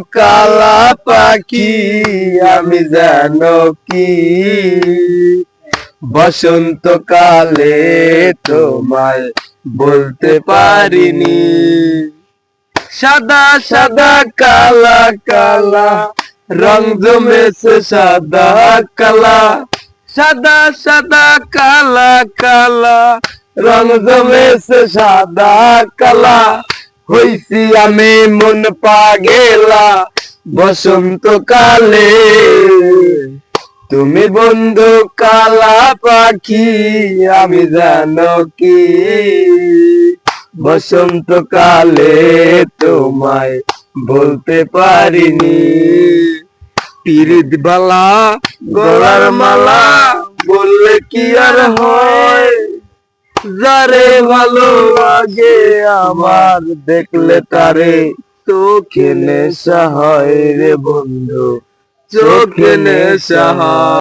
কালা পাখি, আমি জানো কি? বসন্ত কালে তোমায় বলতে পারিনি। সাদা সাদা, কালা কালা, রং জমেছে সাদা, কালা। সাদা সাদা, কালা কালা, রং জমেছে সাদা, কালা। হইছি আমি মন পাগেলা, বসন্ত কালে। তুমি বন্ধু কালা পাখি, আমি জানো কি? বসন্ত কালে তোমায় বলতে পারিনি। পিরিত বালা গলার মালা, বললে কি আর হয়? যারে ভালো আগে আমার দেখলে তারে চোখে নেশা হয় রে বন্ধু চোখে নেশা